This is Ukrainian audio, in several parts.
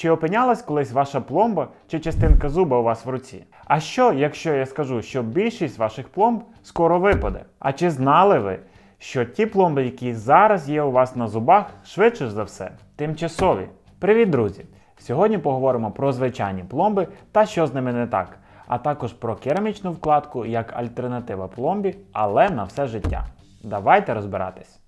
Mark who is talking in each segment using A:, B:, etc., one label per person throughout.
A: Чи опинялась колись ваша пломба чи частинка зуба у вас в руці? А що, якщо я скажу, що більшість ваших пломб скоро випаде? А чи знали ви, що ті пломби, які зараз є у вас на зубах, швидше за все, тимчасові? Привіт, друзі! Сьогодні поговоримо про звичайні пломби та що з ними не так, а також про керамічну вкладку як альтернатива пломбі, але на все життя. Давайте розбиратись.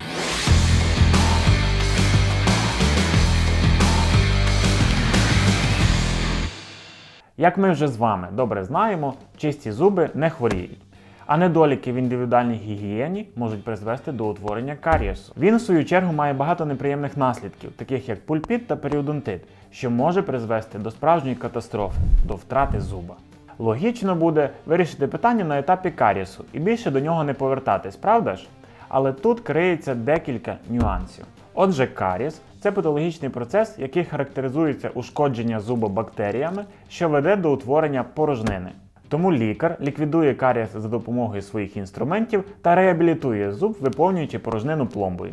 A: Як ми вже з вами добре знаємо, чисті зуби не хворіють. А недоліки в індивідуальній гігієні можуть призвести до утворення карієсу. Він, в свою чергу, має багато неприємних наслідків, таких як пульпіт та періодонтит, що може призвести до справжньої катастрофи, до втрати зуба. Логічно буде вирішити питання на етапі карієсу і більше до нього не повертатись, правда ж? Але тут криється декілька нюансів. Отже, карієс це патологічний процес, який характеризується ушкодження зуба бактеріями, що веде до утворення порожнини. Тому лікар ліквідує карієс за допомогою своїх інструментів та реабілітує зуб, виповнюючи порожнину пломбою.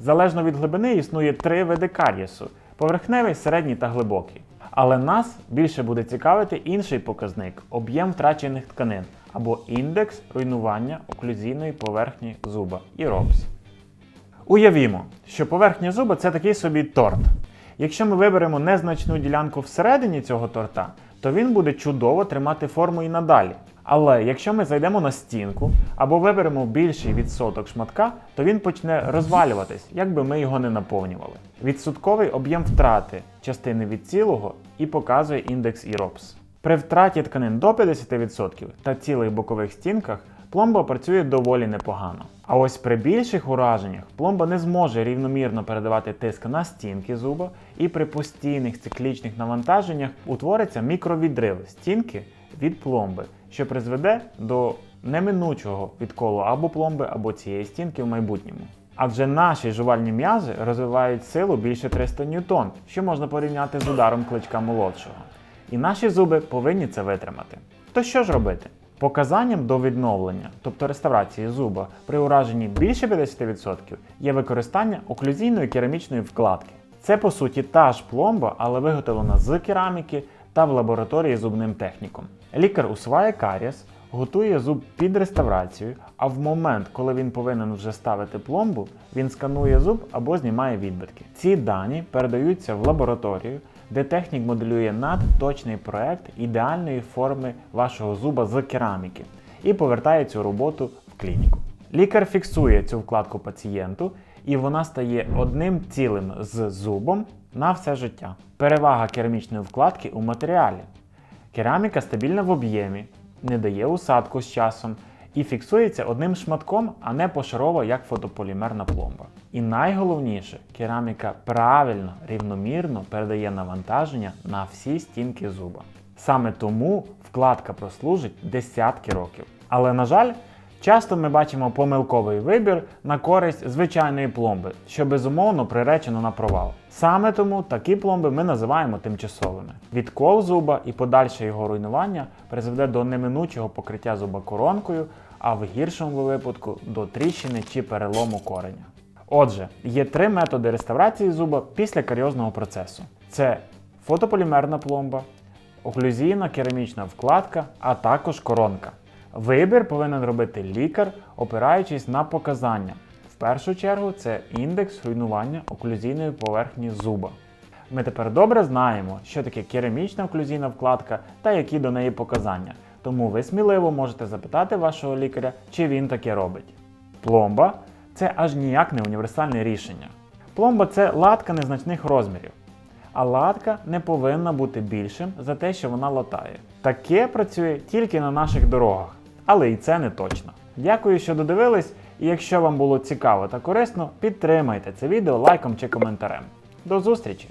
A: Залежно від глибини існує три види карієсу: поверхневий, середній та глибокий. Але нас більше буде цікавити інший показник об'єм втрачених тканин або індекс руйнування оклюзійної поверхні зуба і РОПС. Уявімо, що поверхня зуба це такий собі торт. Якщо ми виберемо незначну ділянку всередині цього торта, то він буде чудово тримати форму і надалі. Але якщо ми зайдемо на стінку або виберемо більший відсоток шматка, то він почне розвалюватись, як би ми його не наповнювали. Відсотковий об'єм втрати частини від цілого і показує індекс IROPS. При втраті тканин до 50% та цілих бокових стінках пломба працює доволі непогано. А ось при більших ураженнях пломба не зможе рівномірно передавати тиск на стінки зуба, і при постійних циклічних навантаженнях утвориться мікровідрив стінки від пломби, що призведе до неминучого відколу або пломби, або цієї стінки в майбутньому. Адже наші жувальні м'язи розвивають силу більше 300 ньютон, що можна порівняти з ударом кличка молодшого. І наші зуби повинні це витримати. То що ж робити? Показанням до відновлення, тобто реставрації зуба, при ураженні більше 50% є використання оклюзійної керамічної вкладки. Це по суті та ж пломба, але виготовлена з кераміки та в лабораторії зубним техніком. Лікар усуває карієс, готує зуб під реставрацію, а в момент, коли він повинен вже ставити пломбу, він сканує зуб або знімає відбитки. Ці дані передаються в лабораторію, де технік моделює надточний проект ідеальної форми вашого зуба з кераміки і повертає цю роботу в клініку. Лікар фіксує цю вкладку пацієнту, і вона стає одним цілим з зубом на все життя. Перевага керамічної вкладки у матеріалі. Кераміка стабільна в об'ємі, не дає усадку з часом і фіксується одним шматком, а не пошарово, як фотополімерна пломба. І найголовніше, кераміка правильно, рівномірно передає навантаження на всі стінки зуба. Саме тому вкладка прослужить десятки років. Але, на жаль, часто ми бачимо помилковий вибір на користь звичайної пломби, що безумовно приречено на провал. Саме тому такі пломби ми називаємо тимчасовими. Відкол зуба і подальше його руйнування призведе до неминучого покриття зуба коронкою, а в гіршому випадку до тріщини чи перелому кореня. Отже, є три методи реставрації зуба після каріозного процесу: це фотополімерна пломба, оклюзійна керамічна вкладка, а також коронка. Вибір повинен робити лікар, опираючись на показання. В першу чергу це індекс руйнування оклюзійної поверхні зуба. Ми тепер добре знаємо, що таке керамічна оклюзійна вкладка та які до неї показання. Тому ви сміливо можете запитати вашого лікаря, чи він таке робить. Пломба це аж ніяк не універсальне рішення. Пломба це латка незначних розмірів. А латка не повинна бути більшим за те, що вона латає. Таке працює тільки на наших дорогах, але і це не точно. Дякую, що додивились, і якщо вам було цікаво та корисно, підтримайте це відео лайком чи коментарем. До зустрічі!